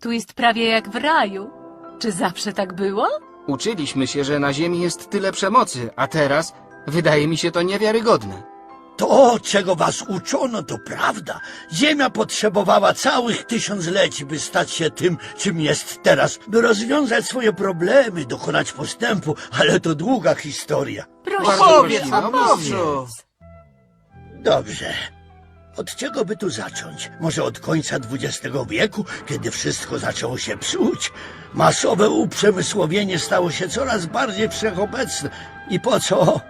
Tu jest prawie jak w raju. Czy zawsze tak było? Uczyliśmy się, że na Ziemi jest tyle przemocy, a teraz wydaje mi się to niewiarygodne. To, czego was uczono, to prawda. Ziemia potrzebowała całych tysiącleci, by stać się tym, czym jest teraz, by rozwiązać swoje problemy, dokonać postępu, ale to długa historia. Proszę, Bardzo Powiedz, prosimy, Amostrzu. Dobrze. Od czego by tu zacząć? Może od końca XX wieku, kiedy wszystko zaczęło się psuć? Masowe uprzemysłowienie stało się coraz bardziej wszechobecne. I po co?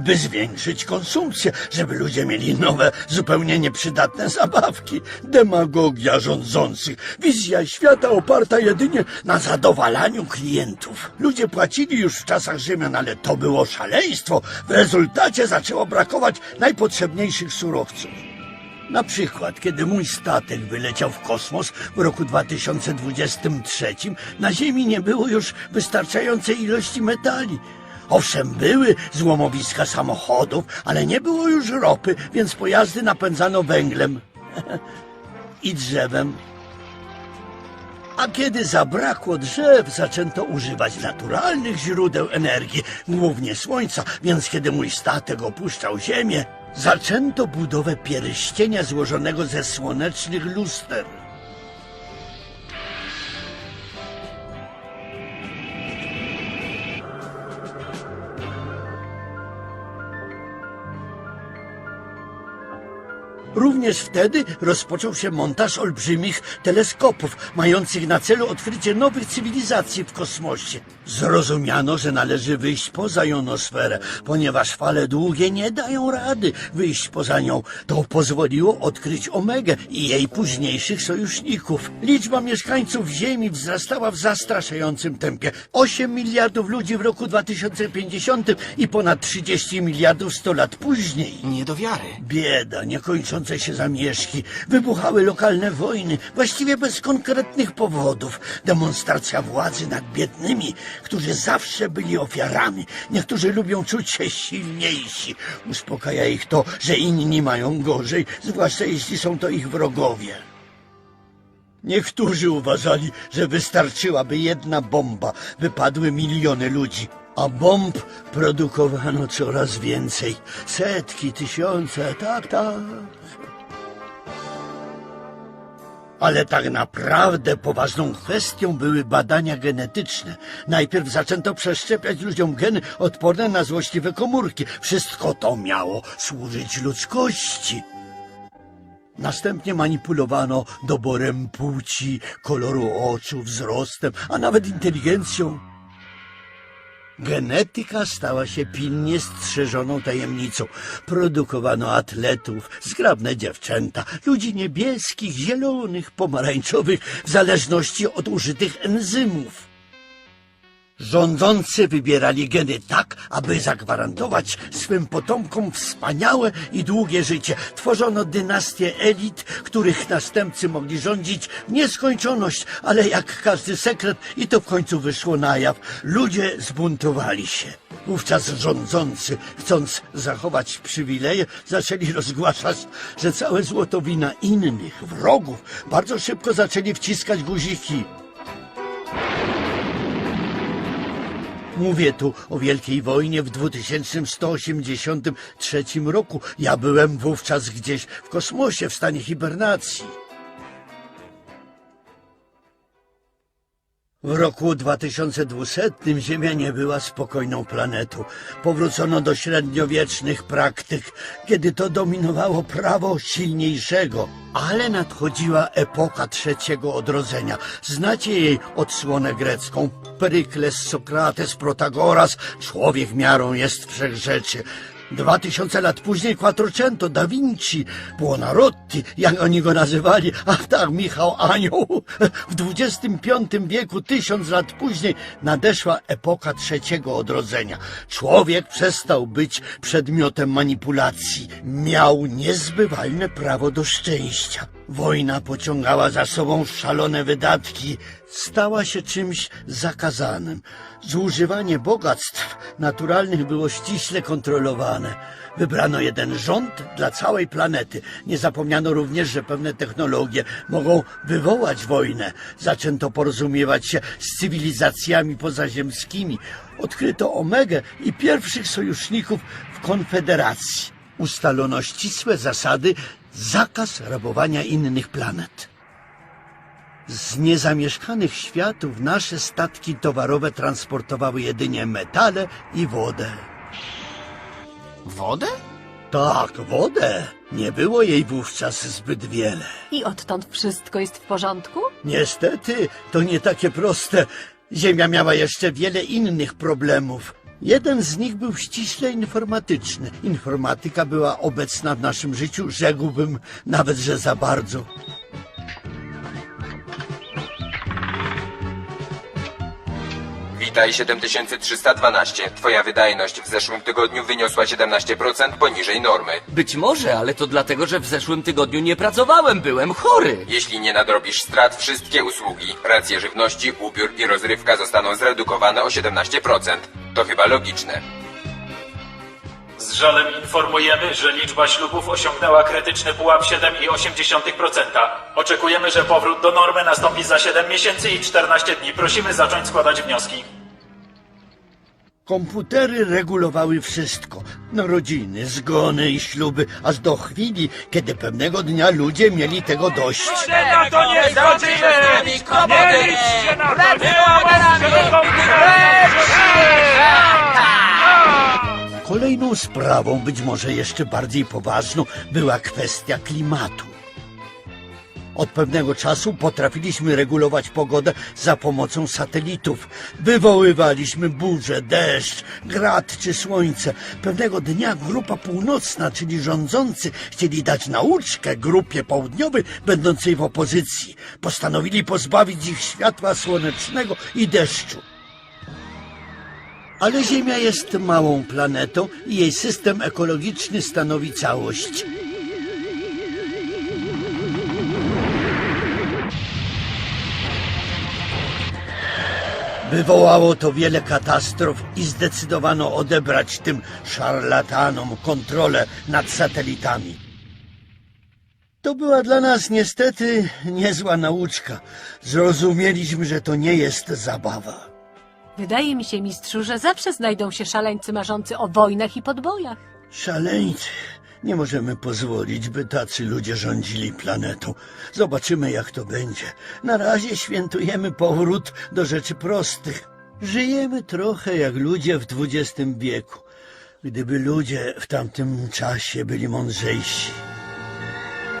By zwiększyć konsumpcję, żeby ludzie mieli nowe, zupełnie nieprzydatne zabawki. Demagogia rządzących, wizja świata oparta jedynie na zadowalaniu klientów. Ludzie płacili już w czasach Rzymian, ale to było szaleństwo. W rezultacie zaczęło brakować najpotrzebniejszych surowców. Na przykład, kiedy mój statek wyleciał w kosmos w roku 2023, na Ziemi nie było już wystarczającej ilości metali. Owszem, były złomowiska samochodów, ale nie było już ropy, więc pojazdy napędzano węglem i drzewem. A kiedy zabrakło drzew, zaczęto używać naturalnych źródeł energii, głównie słońca, więc kiedy mój statek opuszczał Ziemię, zaczęto budowę pierścienia złożonego ze słonecznych luster. Również wtedy rozpoczął się montaż olbrzymich teleskopów, mających na celu odkrycie nowych cywilizacji w kosmosie. Zrozumiano, że należy wyjść poza jonosferę, ponieważ fale długie nie dają rady wyjść poza nią. To pozwoliło odkryć Omegę i jej późniejszych sojuszników. Liczba mieszkańców Ziemi wzrastała w zastraszającym tempie. 8 miliardów ludzi w roku 2050 i ponad 30 miliardów 100 lat później. Nie do wiary. Bieda, niekończące się zamieszki, wybuchały lokalne wojny, właściwie bez konkretnych powodów. Demonstracja władzy nad biednymi, którzy zawsze byli ofiarami. Niektórzy lubią czuć się silniejsi. Uspokaja ich to, że inni mają gorzej, zwłaszcza jeśli są to ich wrogowie. Niektórzy uważali, że wystarczyłaby jedna bomba, by padły miliony ludzi. A bomb produkowano coraz więcej. Setki, tysiące, tak, tak. Ale tak naprawdę poważną kwestią były badania genetyczne. Najpierw zaczęto przeszczepiać ludziom geny odporne na złośliwe komórki. Wszystko to miało służyć ludzkości. Następnie manipulowano doborem płci, koloru oczu, wzrostem, a nawet inteligencją. Genetyka stała się pilnie strzeżoną tajemnicą. Produkowano atletów, zgrabne dziewczęta, ludzi niebieskich, zielonych, pomarańczowych, w zależności od użytych enzymów. Rządzący wybierali geny tak, aby zagwarantować swym potomkom wspaniałe i długie życie. Tworzono dynastię elit, których następcy mogli rządzić w nieskończoność, ale jak każdy sekret i to w końcu wyszło na jaw, ludzie zbuntowali się. Wówczas rządzący, chcąc zachować przywileje, zaczęli rozgłaszać, że całe złoto wina innych, wrogów, bardzo szybko zaczęli wciskać guziki. Mówię tu o Wielkiej Wojnie w 2183 roku. Ja byłem wówczas gdzieś w kosmosie w stanie hibernacji. W roku 2200 Ziemia nie była spokojną planetą. Powrócono do średniowiecznych praktyk, kiedy to dominowało prawo silniejszego. Ale nadchodziła epoka trzeciego odrodzenia. Znacie jej odsłonę grecką. Perykles, Sokrates, Protagoras. Człowiek miarą jest wszechrzeczy. Dwa tysiące lat później Quattrocento, Da Vinci, Buonarroti, jak oni go nazywali, ach tak, Michał Anioł. W XXV wieku, tysiąc lat później, nadeszła epoka trzeciego odrodzenia. Człowiek przestał być przedmiotem manipulacji. Miał niezbywalne prawo do szczęścia. Wojna pociągała za sobą szalone wydatki, stała się czymś zakazanym. Zużywanie bogactw naturalnych było ściśle kontrolowane. Wybrano jeden rząd dla całej planety. Nie zapomniano również, że pewne technologie mogą wywołać wojnę. Zaczęto porozumiewać się z cywilizacjami pozaziemskimi. Odkryto Omegę i pierwszych sojuszników w Konfederacji. Ustalono ścisłe zasady, zakaz rabowania innych planet. Z niezamieszkanych światów nasze statki towarowe transportowały jedynie metale i wodę. Wodę? Tak, wodę. Nie było jej wówczas zbyt wiele. I odtąd wszystko jest w porządku? Niestety, to nie takie proste. Ziemia miała jeszcze wiele innych problemów. Jeden z nich był ściśle informatyczny. Informatyka była obecna w naszym życiu, rzekłbym nawet, że za bardzo. Witaj 7312. Twoja wydajność w zeszłym tygodniu wyniosła 17% poniżej normy. Być może, ale to dlatego, że w zeszłym tygodniu nie pracowałem, byłem chory. Jeśli nie nadrobisz strat, wszystkie usługi, racje żywności, ubiór i rozrywka zostaną zredukowane o 17%. To chyba logiczne. Z żalem informujemy, że liczba ślubów osiągnęła krytyczny pułap 7,8%. Oczekujemy, że powrót do normy nastąpi za 7 miesięcy i 14 dni. Prosimy zacząć składać wnioski. Komputery regulowały wszystko. Narodziny, zgony i śluby, aż do chwili, kiedy pewnego dnia ludzie mieli tego dość. Na to nie zgodzimy! Nie liczcie na to! Nie Kolejną sprawą, być może jeszcze bardziej poważną, była kwestia klimatu. Od pewnego czasu potrafiliśmy regulować pogodę za pomocą satelitów. Wywoływaliśmy burze, deszcz, grad czy słońce. Pewnego dnia grupa północna, czyli rządzący, chcieli dać nauczkę grupie południowej będącej w opozycji. Postanowili pozbawić ich światła słonecznego i deszczu. Ale Ziemia jest małą planetą i jej system ekologiczny stanowi całość. Wywołało to wiele katastrof i zdecydowano odebrać tym szarlatanom kontrolę nad satelitami. To była dla nas niestety niezła nauczka. Zrozumieliśmy, że to nie jest zabawa. Wydaje mi się, mistrzu, że zawsze znajdą się szaleńcy marzący o wojnach i podbojach. Szaleńcy. Nie możemy pozwolić, by tacy ludzie rządzili planetą. Zobaczymy, jak to będzie. Na razie świętujemy powrót do rzeczy prostych. Żyjemy trochę jak ludzie w XX wieku. Gdyby ludzie w tamtym czasie byli mądrzejsi.